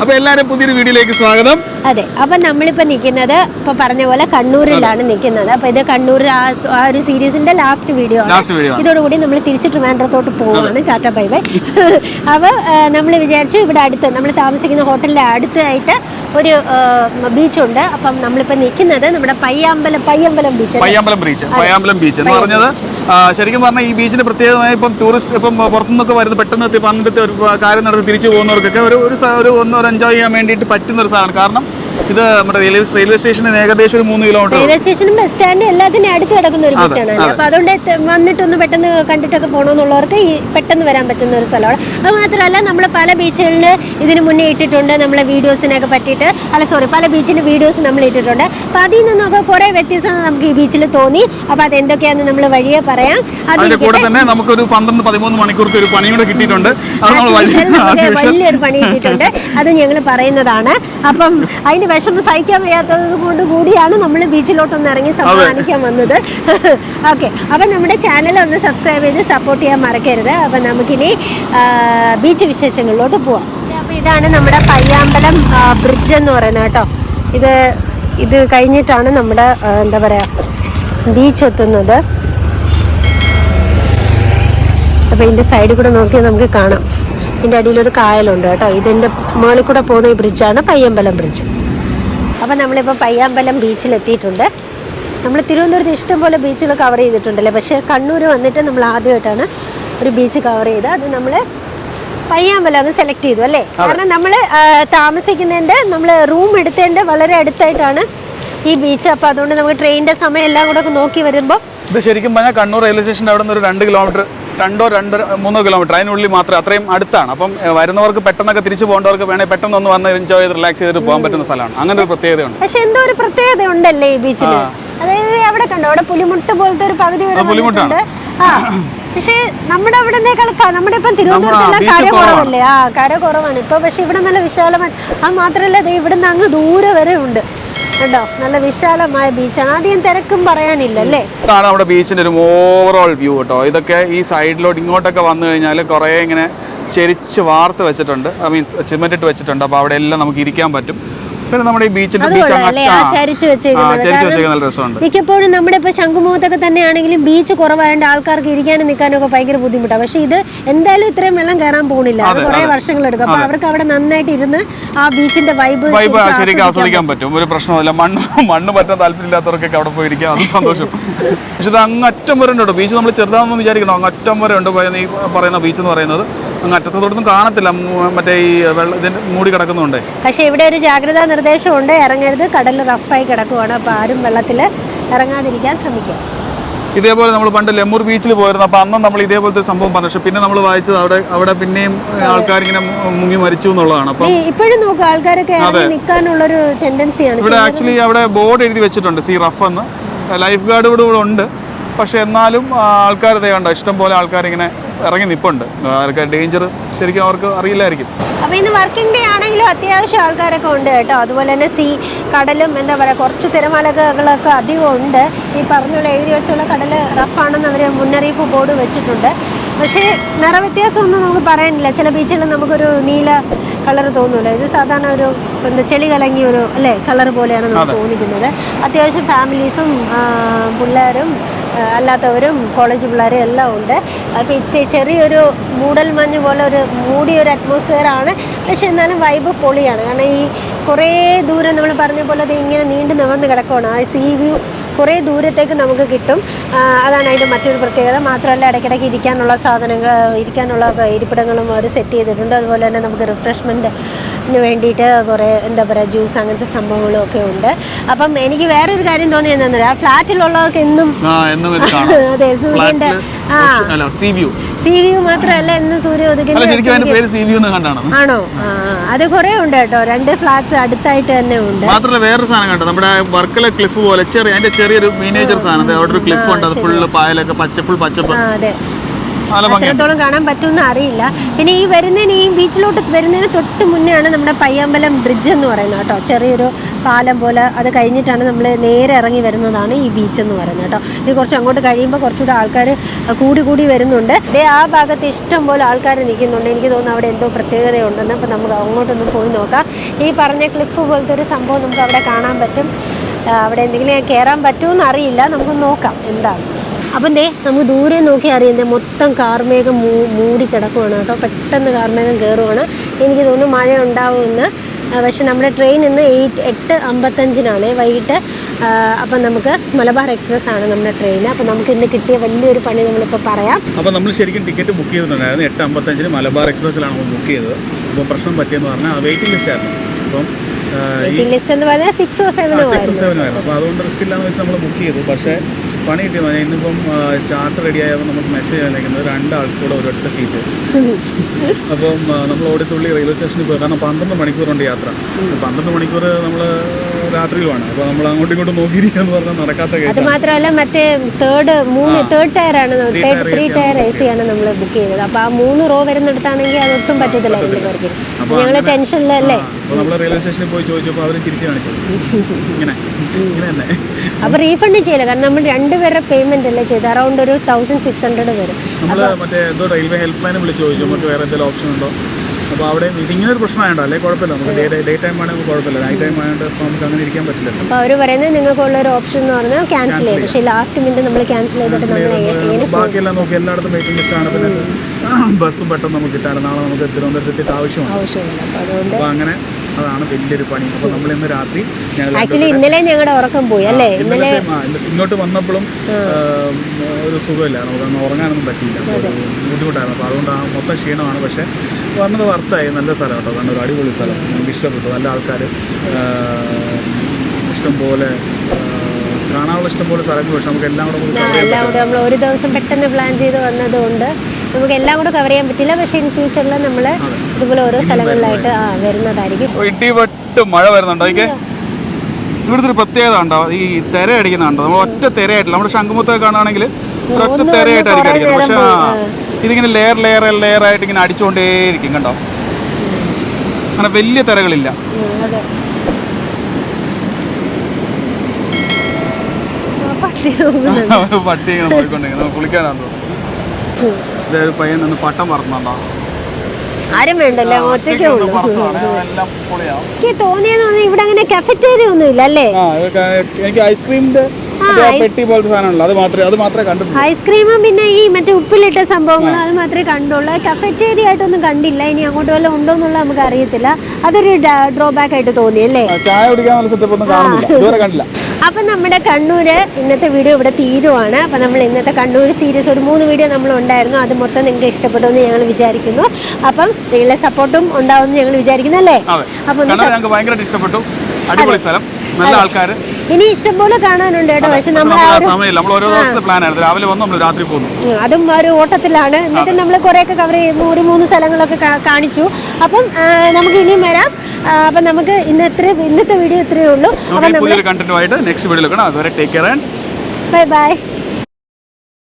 അപ്പൊ എല്ലാരും പുതിയൊരു വീഡിയോയിലേക്ക് സ്വാഗതം. അതെ അപ്പൊ നമ്മളിപ്പോ നിൽക്കുന്നത് ഇപ്പൊ പറഞ്ഞ പോലെ കണ്ണൂരിലാണ് നിൽക്കുന്നത്. അപ്പൊ ഇത് കണ്ണൂർ ആ ഒരു സീരീസിന്റെ ലാസ്റ്റ് വീഡിയോ ആണ്. ഇതോടുകൂടി നമ്മൾ തിരിച്ചു ട്രിവാൻഡ്രത്തോട്ട് പോവാണ് ടാറ്റ ബൈ ബൈ അപ്പൊ നമ്മൾ വിചാരിച്ചു ഇവിടെ അടുത്ത് നമ്മൾ താമസിക്കുന്ന ഹോട്ടലിന്റെ അടുത്തായിട്ട് ഒരു ബീച്ചുണ്ട്. അപ്പം നമ്മളിപ്പോ നിൽക്കുന്നത് നമ്മുടെ Payyambalam Payyambalam beach Payyambalam beach Payyambalam beach എന്ന് പറഞ്ഞത് ശരിക്കും പറഞ്ഞാൽ ഈ ബീച്ചിന് പ്രത്യേകമായി ഇപ്പം ടൂറിസ്റ്റ് ഇപ്പം പുറത്തുനിന്നൊക്കെ വരുന്ന പെട്ടെന്ന് എത്തി പണ്ടത്തെ ഒരു കാര്യം നടത്തി തിരിച്ചു പോകുന്നവർക്കൊക്കെ ഒരു ഒരു ഒന്നോ ഒരു ഒന്ന് ഒരു എൻജോയ് ചെയ്യാൻ വേണ്ടിയിട്ട് പറ്റുന്ന ഒരു സാധനം. കാരണം ഇത് നമ്മുടെ റെയിൽവേ റെയിൽവേ സ്റ്റേഷനിൽ ഏകദേശം ഒരു മൂന്ന് കിലോമീറ്റർ റെയിൽവേ സ്റ്റേഷനും ബസ് സ്റ്റാൻഡും എല്ലാത്തിനും അടുത്ത് കിടക്കുന്ന ഒരു ബീച്ചാണ് അപ്പൊ അതുകൊണ്ട് വന്നിട്ടൊന്ന് പെട്ടെന്ന് കണ്ടിട്ടൊക്കെ പോകണമെന്നുള്ളവർക്ക് ഈ പെട്ടെന്ന് വരാൻ പറ്റുന്ന ഒരു സ്ഥലമാണ്. അത് മാത്രമല്ല നമ്മൾ പല ബീച്ചുകളിൽ ഇതിന് മുന്നേ ഇട്ടിട്ടുണ്ട് നമ്മളെ വീഡിയോസിനൊക്കെ പറ്റിയിട്ട്. അല്ല സോറി പല ബീച്ചിന്റെ വീഡിയോസ് നമ്മൾ ഇട്ടിട്ടുണ്ട്. അപ്പൊ അതിൽ നിന്നൊക്കെ കുറെ വ്യത്യസ്തത നമുക്ക് ഈ ബീച്ചിൽ തോന്നി. അപ്പൊ അത് എന്തൊക്കെയാണെന്ന് നമ്മൾ വഴിയെ പറയാം. അതിന്റെ കൂടെ തന്നെ നമുക്കൊരു പന്ത്രണ്ട് പതിമൂന്ന് മണിക്കൂർക്ക് ഒരു പണി കൂടെ കിട്ടിയിട്ടുണ്ട്. വലിയൊരു പണി കിട്ടിയിട്ടുണ്ട്. അത് ഞങ്ങൾ പറയുന്നതാണ്. അപ്പം അതിന് വിഷമം സഹിക്കാൻ വയ്യാത്തത് കൊണ്ട് കൂടിയാണ് നമ്മൾ ബീച്ചിലോട്ടൊന്ന് ഇറങ്ങി സമ്മാനിക്കാൻ വന്നത്. ഓക്കെ അപ്പം നമ്മുടെ ചാനൽ ഒന്ന് സബ്സ്ക്രൈബ് ചെയ്ത് സപ്പോർട്ട് ചെയ്യാൻ മറക്കരുത്. അപ്പം നമുക്കിനി ബീച്ച് വിശേഷങ്ങളിലോട്ട് പോവാം. അപ്പം ഇതാണ് നമ്മുടെ പയ്യാമ്പലം ബ്രിഡ്ജ് എന്ന് പറയുന്നത് കേട്ടോ. ഇത് ഇത് കഴിഞ്ഞിട്ടാണ് നമ്മുടെ എന്താ പറയുക ബീച്ച് എത്തുന്നത്. അപ്പോൾ ഇതിന്റെ സൈഡിൽ കൂടെ നോക്കിയാൽ നമുക്ക് കാണാം. ഇതിന്റെ അടിയിലൊരു കായലുണ്ട് കേട്ടോ. ഇതിന്റെ മുകളിൽ കൂടെ പോകുന്ന ഈ ബ്രിഡ്ജാണ് പയ്യമ്പലം ബ്രിഡ്ജ് അപ്പോൾ നമ്മളിപ്പോൾ പയ്യാമ്പലം ബീച്ചിലെത്തിയിട്ടുണ്ട്. നമ്മൾ തിരുവനന്തപുരത്ത് ഇഷ്ടംപോലെ ബീച്ചുകൾ കവർ ചെയ്തിട്ടുണ്ടല്ലേ? പക്ഷേ കണ്ണൂർ വന്നിട്ട് നമ്മൾ ആദ്യമായിട്ടാണ് ഒരു ബീച്ച് കവർ ചെയ്ത് അത് നമ്മൾ പയ്യാമ്പലം അത് സെലക്ട് ചെയ്തു അല്ലേ? കാരണം നമ്മൾ താമസിക്കുന്നതിന്റെ നമ്മൾ റൂം എടുത്തതിന്റെ വളരെ അടുത്തായിട്ടാണ് ഈ ബീച്ച് അപ്പോൾ അതുകൊണ്ട് നമുക്ക് ട്രെയിനിന്റെ സമയം എല്ലാം കൂടെ ഒക്കെ നോക്കി വരുമ്പോൾ ഇത് ശരിക്കും പറഞ്ഞാൽ കണ്ണൂർ റെയിൽവേ സ്റ്റേഷന്റെ അവിടെ നിന്ന് ഒരു രണ്ട് കിലോമീറ്റർ രണ്ടോ രണ്ട് മൂന്നോ കിലോമീറ്റർ അതിനുള്ളിൽ മാത്രം അത്രയും അടുത്താണ്. അപ്പം വരുന്നവർക്ക് പെട്ടെന്നൊക്കെ തിരിച്ചു പോകേണ്ടവർക്ക് വേണമെങ്കിൽ പെട്ടെന്ന് ഒന്ന് വന്ന് എൻജോയ് ചെയ്ത് റിലാക്സ് ചെയ്തിട്ട് പോകാൻ പറ്റുന്ന സ്ഥലമാണ്. അങ്ങനെ ഒരു പ്രത്യേകതയുണ്ട്. പക്ഷേ എന്തോ ഒരു പ്രത്യേകത ഉണ്ടല്ലേ ഈ ബീച്ചിൽ അതായത് അവിടെ കണ്ടോ? അവിടെ പുലിമുട്ട് പോലത്തെ ഒരു പകുതി വരെ പുലിമുട്ടുണ്ട് പുലിമുട്ടാണ്. പക്ഷേ നമ്മുടെ ക- നമ്മുടെ ഇപ്പം തിരുവനന്തപുരത്തെല്ലാം കര. കുറവല്ലേ? ആ കര കുറവാണ്. ഇപ്പൊ പക്ഷെ ഇവിടെ നല്ല വിശാലമായി അത് മാത്രമല്ല ദേ ഇവിടുന്ന് അങ്ങ് ദൂരെ വരെ ഉണ്ട്. കണ്ടോ? നല്ല വിശാലമായ ബീച്ചാണ് ആദ്യം തിരക്കും പറയാനില്ല അല്ലേ? ഇതാണ് നമ്മുടെ ബീച്ചിന്റെ ഒരു ഓവറോൾ വ്യൂ കേട്ടോ. ഇതൊക്കെ ഈ സൈഡിലോട്ട് ഇങ്ങോട്ടൊക്കെ വന്നു കഴിഞ്ഞാൽ കുറേ ഇങ്ങനെ ചെരിച്ച് വാർത്ത് വെച്ചിട്ടുണ്ട്. ഐ മീൻസ് സിമെന്റ് വെച്ചിട്ടുണ്ട്. അപ്പോൾ അവിടെ എല്ലാം നമുക്ക് ഇരിക്കാൻ പറ്റും. പിന്നെ നമ്മുടെ ഈ ബീച്ചിന്റെ ബീച്ച് കൊള്ളാം അല്ലേ ആ ചരിച്ച് വെച്ചേക്കുന്നത്? വെച്ചേക്കുന്ന നല്ല രസമുണ്ട്. മിക്കപ്പോഴും നമ്മുടെ ഇപ്പൊ ശംഖുമുഖത്തൊക്കെ തന്നെയാണെങ്കിലും ബീച്ച് കുറവായതുകൊണ്ട് ആൾക്കാർക്ക് ഇരിക്കാനും നിൽക്കാനും ഒക്കെ ഭയങ്കര ബുദ്ധിമുട്ടാണ്. പക്ഷെ ഇത് എന്തായാലും ഇത്രയും വെള്ളം കയറാൻ പോകുന്നില്ല അത് കുറെ വർഷങ്ങൾ എടുക്കും. അപ്പൊ അവർക്ക് അവിടെ നന്നായിട്ട് ഇരുന്ന് ആ ബീച്ചിന്റെ വൈബ് വൈബ് ശരിക്കും ആസ്വദിക്കാൻ പറ്റും. ഒരു പ്രശ്നമില്ല മണ്ണ് മണ്ണ് പറ്റാൻ താല്പര്യമില്ലാത്തവർക്കൊക്കെ അവിടെ പോയിരിക്കാം അത് സന്തോഷം. പക്ഷെ ഇത് അങ്ങ് അറ്റം വരെ ഉണ്ട് ബീച്ച് നമ്മൾ ചെറുതാണെന്ന് വിചാരിക്കണം? അങ്ങ് അറ്റം വരെ ഉണ്ട് ഈ പറയുന്ന ബീച്ച് എന്ന് പറയുന്നത്. അങ്ങ് അറ്റത്തോടൊന്നും കാണത്തില്ല. മറ്റേ ഈ വെള്ളം ഇതിന് മൂടി കിടക്കുന്നുണ്ട് പക്ഷേ ഇവിടെ ഒരു ജാഗ്രതാ നിർദ്ദേശമുണ്ട്. ഇറങ്ങരുത്. കടൽ റഫായി കിടക്കുവാണ്. അപ്പോൾ ആരും വെള്ളത്തിൽ ഇറങ്ങാതിരിക്കാൻ ശ്രമിക്കുക ഇതേപോലെ നമ്മൾ പണ്ട് ലെമ്മൂർ ബീച്ചിൽ പോയിരുന്നു. അപ്പോൾ അന്നും നമ്മൾ ഇതേപോലത്തെ സംഭവം പറഞ്ഞു. പക്ഷെ പിന്നെ നമ്മൾ വായിച്ചത് അവിടെ അവിടെ പിന്നെയും ആൾക്കാർ ഇങ്ങനെ മുങ്ങി മരിച്ചു എന്നുള്ളതാണ്. അപ്പം ഇപ്പോഴും നോക്കുക ആൾക്കാരൊക്കെ നിൽക്കാനുള്ളൊരു ടെൻഡൻസിയാണ് ഇവിടെ ആക്ച്വലി അവിടെ ബോർഡ് എഴുതി വെച്ചിട്ടുണ്ട് സി റഫ് എന്ന്. ലൈഫ് ഗാർഡ് ഇവിടെ ഇവിടെ ഉണ്ട്. പക്ഷെ എന്നാലും ആൾക്കാർ ഇതേ കണ്ടോ ഇഷ്ടം പോലെ ആൾക്കാർ ഇങ്ങനെ ഇറങ്ങി നിപ്പുണ്ട്. ഡേഞ്ചർ ശരിക്കും അവർക്ക് അറിയില്ലായിരിക്കും. അപ്പൊ ഇന്ന് വർക്കിംഗ് ഡേ ആണെങ്കിലും അത്യാവശ്യം ആൾക്കാരൊക്കെ ഉണ്ട് കേട്ടോ. അതുപോലെ തന്നെ സീ കടലും എന്താ പറയുക കുറച്ച് തിരമാലകളൊക്കെ അധികം ഉണ്ട്. ഈ പറഞ്ഞുള്ള എഴുതി വെച്ചുള്ള കടൽ റഫാണെന്ന് അവർ മുന്നറിയിപ്പ് ബോർഡ് വെച്ചിട്ടുണ്ട്. പക്ഷേ നിറവ്യത്യാസമൊന്നും നമുക്ക് പറയാനില്ല. ചില ബീച്ചുകളിൽ നമുക്കൊരു നീല കളർ തോന്നൂല. ഇത് സാധാരണ ഒരു എന്താ ചെളി കലങ്ങിയ ഒരു അല്ലേ കളർ പോലെയാണ് നമുക്ക് തോന്നിക്കുന്നത്. അത്യാവശ്യം ഫാമിലീസും പിള്ളേരും അല്ലാത്തവരും കോളേജ് പിള്ളേരും എല്ലാം ഉണ്ട്. അപ്പോൾ ഇത്തിരി ചെറിയൊരു മൂടൽ മഞ്ഞ് പോലെ ഒരു മൂടിയൊരു അറ്റ്മോസ്ഫിയർ ആണ്. പക്ഷെ എന്നാലും വൈബ് പൊളിയാണ്. കാരണം ഈ കുറേ ദൂരം നമ്മൾ പറഞ്ഞ പോലെ അത് ഇങ്ങനെ നീണ്ടു നിവർന്ന് കിടക്കുകയാണ് ആ സീ വ്യൂ കുറേ ദൂരത്തേക്ക് നമുക്ക് കിട്ടും. അതാണ് അതിന്റെ മറ്റൊരു പ്രത്യേകത. മാത്രമല്ല ഇടയ്ക്കിടയ്ക്ക് ഇരിക്കാനുള്ള സാധനങ്ങൾ ഇരിക്കാനുള്ള ഇരിപ്പിടങ്ങളും അവർ സെറ്റ് ചെയ്തിട്ടുണ്ട്. അതുപോലെ തന്നെ നമുക്ക് റിഫ്രഷ്മെന്റിന് വേണ്ടിയിട്ട് കുറേ എന്താ പറയുക ജ്യൂസ് അങ്ങനത്തെ സംഭവങ്ങളൊക്കെ ഉണ്ട്. അപ്പം എനിക്ക് വേറൊരു കാര്യം തോന്നി എന്താണെന്ന് ആ ഫ്ലാറ്റിലുള്ളവർക്ക് എന്നും അതെ സൂര്യന്റെ സി വ്യൂ സി മാത്രമല്ല എന്ന് സൂര്യ കണ്ടാണ്. ആണോ. അത് കുറേ ഉണ്ട് കേട്ടോ. രണ്ട് ഫ്ലാറ്റ്സ് അടുത്തായിട്ട് തന്നെ ഉണ്ട്. മാത്രമല്ല വേറെ സാധനം കണ്ടോ? നമ്മുടെ വർക്കല ക്ലിഫ് പോലെ ചെറിയ അതിന്റെ ചെറിയൊരു മീനേജർ സാധനം. അവിടെ ഒരു ക്ലിഫ് ഉണ്ട്. അത് ഫുള്ള് പായലൊക്കെ പച്ച ഫുൾ പച്ചപ്പ്. അതെ. എത്രത്തോളം കാണാൻ പറ്റുമെന്ന് അറിയില്ല. പിന്നെ ഈ വരുന്നതിന് ഈ ബീച്ചിലോട്ട് വരുന്നതിന് തൊട്ട് മുന്നേ ആണ് നമ്മുടെ പയ്യമ്പലം ബ്രിഡ്ജ് എന്ന് പറയുന്നത് കേട്ടോ. ചെറിയൊരു പാലം പോലെ അത് കഴിഞ്ഞിട്ടാണ് നമ്മൾ നേരെ ഇറങ്ങി വരുന്നതാണ് ഈ ബീച്ച് എന്ന് പറയുന്നത് കേട്ടോ. ഇത് കുറച്ച് അങ്ങോട്ട് കഴിയുമ്പോൾ കുറച്ചുകൂടെ ആൾക്കാർ കൂടി കൂടി വരുന്നുണ്ട്. ഇതേ ആ ഭാഗത്ത് ഇഷ്ടം പോലെ ആൾക്കാർ നിൽക്കുന്നുണ്ട്. എനിക്ക് തോന്നുന്നു അവിടെ എന്തോ പ്രത്യേകതയുണ്ടെന്ന്. അപ്പോൾ നമുക്ക് അങ്ങോട്ടൊന്ന് പോയി നോക്കാം. ഈ പറഞ്ഞ ക്ലിഫ് പോലത്തെ ഒരു സംഭവം നമുക്ക് അവിടെ കാണാൻ പറ്റും. അവിടെ എന്തെങ്കിലും കയറാൻ പറ്റുമെന്ന് അറിയില്ല. നമുക്ക് നോക്കാം. എന്താണ്? അപ്പം ദേ നമുക്ക് ദൂരെ നോക്കി അറിയുന്നത് മൊത്തം കാർമേഘം മൂ മൂടി കിടക്കുവാണ് കേട്ടോ. പെട്ടെന്ന് കാർമേഘം കയറുവാണ്. എനിക്ക് തോന്നുന്നു മഴ ഉണ്ടാവുമെന്ന് പക്ഷെ നമ്മുടെ ട്രെയിൻ ഇന്ന് എയ്റ്റ് എട്ട് അമ്പത്തഞ്ചിനാണ്. വൈകിട്ട് അപ്പം നമുക്ക് മലബാർ എക്സ്പ്രസ് ആണ് നമ്മുടെ ട്രെയിൻ. അപ്പം നമുക്ക് ഇന്ന് കിട്ടിയ വലിയൊരു പണി നമ്മളിപ്പോൾ പറയാം. അപ്പോൾ നമ്മൾ ശരിക്കും ടിക്കറ്റ് ബുക്ക് ചെയ്തിട്ടുണ്ടായിരുന്നു എട്ട് അമ്പത്തഞ്ചിന് മലബാർ എക്സ്പ്രസ്സിലാണ് നമ്മൾ ബുക്ക് ചെയ്തത്. അപ്പോൾ പ്രശ്നം പറ്റിയെന്ന് പറഞ്ഞാൽ വെയിറ്റിംഗ് ലിസ്റ്റ് ആയിരുന്നു. അപ്പം വെയിറ്റിംഗ് ലിസ്റ്റ് എന്ന് പറഞ്ഞാൽ സിക്സോ സെവനോ ആയിരുന്നു. അപ്പോൾ അതുകൊണ്ട് റിസ്ക് ഇല്ലാന്ന് വെച്ച് നമ്മൾ ബുക്ക് ചെയ്തു. പക്ഷേ പണി കിട്ടി മതി. ഇന്നിപ്പം ചാർട്ട് റെഡി ആയപ്പോൾ നമുക്ക് മെസ്സേജ് അയക്കുന്നത് രണ്ടാൾക്കൂടെ ഒരൊറ്റ സീറ്റ് അപ്പം നമ്മൾ ഓടിത്തുള്ളി റെയിൽവേ സ്റ്റേഷനിൽ പോയി. കാരണം പന്ത്രണ്ട് മണിക്കൂറുണ്ട് യാത്ര. പന്ത്രണ്ട് മണിക്കൂർ നമ്മൾ രാത്രിയിലുമാണ്. അപ്പോൾ നമ്മൾ അങ്ങോട്ടും ഇങ്ങോട്ടും നോക്കിയിരിക്കുക എന്ന് പറഞ്ഞാൽ നടക്കാത്ത അത് കേസാണ് മാത്രമല്ല മറ്റേ തേർഡ് മൂന്ന് തേർഡ് ടയർ ആണ് ത്രീ ടയർ എ സി ആണ്. നമ്മൾ ബുക്ക് ചെയ്തത്. അപ്പോൾ ആ മൂന്ന് റോ വരുന്നിടത്താണെങ്കിൽ അതൊട്ടും പറ്റത്തില്ല രണ്ട് പേർക്ക് ഞങ്ങൾ ടെൻഷനിലല്ലേ നമ്മൾ റെയിൽവേ സ്റ്റേഷനിൽ പോയി ചോദിച്ചപ്പോൾ അവർ ചിരിച്ചു കാണിച്ചു. ഇങ്ങനെ അപ്പോൾ റീഫണ്ട് ചെയ്യില്ല? കാരണം നമ്മൾ രണ്ടുപേരുടെ പേയ്മെന്റ് അല്ലേ ചെയ്ത് അറൗണ്ട് ഒരു തൗസൻഡ് സിക്സ് ഹൺഡ്രഡ് വരും. നമ്മൾ മറ്റേ റെയിൽവേ ഹെൽപ്പ് ലൈനെ വിളിച്ച് ചോദിച്ചു. നമുക്ക് വേറെ എന്തെങ്കിലും ഓപ്ഷൻ ഉണ്ടോ? അപ്പോൾ അവിടെ ഇതിങ്ങനെ ഒരു പ്രശ്നമായുണ്ടോ അല്ലെങ്കിൽ കുഴപ്പമില്ല. നമുക്ക് ഡേ ഡേ ടൈം ആണെങ്കിൽ കുഴപ്പമില്ല. നൈറ്റ് ടൈം ആയതുകൊണ്ട് ഇപ്പോൾ നമുക്ക് അങ്ങനെ ഇരിക്കാൻ പറ്റില്ല അപ്പോൾ അവർ പറയുന്നത് നിങ്ങൾക്കുള്ള ഒരു ഓപ്ഷൻ എന്ന് പറഞ്ഞാൽ ക്യാൻസൽ ചെയ്യും. പക്ഷേ ലാസ്റ്റ് മിനിറ്റ് നമ്മൾ ക്യാൻസൽ ചെയ്തിട്ട് നമ്മൾ ബാക്കിയെല്ലാം നോക്കി. എല്ലായിടത്തും വെയിറ്റിംഗ് ലിസ്റ്റാണ് പിന്നെ ബസ്സും പെട്ടെന്ന് നമുക്ക് കിട്ടാറ് നാളെ നമുക്ക് തിരുവനന്തപുരത്തേക്ക് ആവശ്യമാണ്. അപ്പോൾ അങ്ങനെ അതാണ് വലിയൊരു പണി. അപ്പോൾ നമ്മൾ ഇന്ന് രാത്രി ആക്ച്വലി ഇന്നലെ ഞങ്ങളുടെ ഉറക്കം പോയി അല്ലേ? ഇന്നലെ ഇങ്ങോട്ട് വന്നപ്പോഴും ഒരു സുഖമില്ല. നമുക്ക് ഉറങ്ങാനൊന്നും പറ്റിയില്ല. ബുദ്ധിമുട്ടായിരുന്നു. അപ്പോൾ അതുകൊണ്ട് ആ മൊത്തം ക്ഷീണമാണ്. പക്ഷെ വന്നത് വർത്തായി. നല്ല സ്ഥലം കേട്ടോ. കണ്ണൂർ അടിപൊളി സ്ഥലം. നമുക്ക് ഇഷ്ടപ്പെട്ടു. നല്ല ആൾക്കാർ ഇഷ്ടംപോലെ കാണാനുള്ള ഇഷ്ടംപോലെ സ്ഥലങ്ങൾ. പക്ഷെ നമുക്ക് എല്ലാം കൂടെ ഒരു ദിവസം പെട്ടെന്ന് പ്ലാൻ ചെയ്ത് വന്നതുകൊണ്ട് നമുക്ക് എല്ലാം കൂടെ കവർ ചെയ്യാൻ പറ്റില്ല. പക്ഷേ ഇൻ ഫ്യൂച്ചറിൽ നമ്മൾ ഇതുപോലെ ഓരോ സ്ഥലങ്ങളിലായിട്ട് ആ വരുന്നതായിരിക്കും. ഇടിവെട്ട് മഴ വരുന്നുണ്ടോ? ഇവിടുത്തെ ഒരു പ്രത്യേകത ഉണ്ടോ? ഈ തിര അടിക്കുന്നുണ്ടോ നമ്മൾ ഒറ്റ തിരയായിട്ടില്ല. നമ്മുടെ ശംഖുമുത്തൊക്കെ കാണുകയാണെങ്കിൽ ഒറ്റ തിരയായിട്ടായിരിക്കും അടിക്കുന്നത്. പക്ഷേ ഇതിങ്ങനെ ലെയർ ലെയർ ലെയർ ആയിട്ട് ഇങ്ങനെ അടിച്ചുകൊണ്ടേയിരിക്കും കണ്ടോ? അങ്ങനെ വലിയ തിരകളില്ല. പട്ടി പോയിക്കൊണ്ടിരിക്കുന്നത് കുളിക്കാനാണ് ഇതൊരു പയ്യൻ നിന്ന് പട്ടം പറക്കുന്നുണ്ടോ ആരും വേണ്ടല്ലേ? ഒറ്റയ്ക്കേ ഉള്ളൂ. എനിക്ക് തോന്നിയെന്ന് പറഞ്ഞാൽ ഇവിടെ അങ്ങനെ കഫറ്റേറിയ ഒന്നും ഇല്ല അല്ലേ എനിക്ക് ഐസ്ക്രീമിന്റെ പെട്ടി പോലത്തെ സാധനമുള്ളൂ അത് മാത്രമേ അത് മാത്രമേ കണ്ടിട്ടുള്ളൂ. ഐസ്ക്രീമും പിന്നെ ഈ മറ്റേ ഉപ്പിലിട്ട സംഭവങ്ങൾ അത് മാത്രമേ കണ്ടുള്ളൂ. കഫറ്റേറിയ ആയിട്ടൊന്നും കണ്ടില്ല. ഇനി അങ്ങോട്ട് വല്ല ഉണ്ടോ എന്നുള്ള നമുക്ക് അറിയത്തില്ല. അതൊരു ഡ്രോബാക്ക് ആയിട്ട് തോന്നി അല്ലേ? ചായ കുടിക്കാൻ സെറ്റപ്പ് ഒന്നും കാണുന്നില്ല. ഇതുവരെ കണ്ടില്ല. അപ്പം നമ്മുടെ കണ്ണൂർ ഇന്നത്തെ വീഡിയോ ഇവിടെ തീരുവാണ്. അപ്പം നമ്മൾ ഇന്നത്തെ കണ്ണൂർ സീരീസ് ഒരു മൂന്ന് വീഡിയോ നമ്മൾ ഉണ്ടായിരുന്നു. അത് മൊത്തം നിങ്ങൾക്ക് ഇഷ്ടപ്പെടുമെന്ന് ഞങ്ങൾ വിചാരിക്കുന്നു. അപ്പം നിങ്ങളുടെ സപ്പോർട്ടും ഉണ്ടാവുമെന്ന് ഞങ്ങൾ വിചാരിക്കുന്നു അല്ലേ? അപ്പം ഭയങ്കരമായിട്ട് ഇഷ്ടപ്പെട്ടു. അടിപൊളി സ്ഥലം. നല്ല ആൾക്കാർ ഇനി ഇഷ്ടംപോലെ കാണാനുണ്ട് കേട്ടോ പക്ഷെ നമ്മൾ ഓരോ ദിവസത്തെ പ്ലാൻ ആയിരുന്നു. രാവിലെ വന്നു നമ്മൾ രാത്രി പോകുന്നു അതും ഒരു ഓട്ടത്തിലാണ്. എന്നിട്ട് നമ്മൾ കുറേയൊക്കെ കവർ ചെയ്യുന്നു ഒരു മൂന്ന് സ്ഥലങ്ങളൊക്കെ കാണിച്ചു. അപ്പം നമുക്ക് ഇനിയും വരാം. അപ്പം നമുക്ക് ഇന്ന് ഇത്ര ഇന്നത്തെ വീഡിയോ ഇത്രയേ ഉള്ളൂ. അപ്പം നമ്മൾ നെക്സ്റ്റ് കാണാം. അതുവരെ take care and bye bye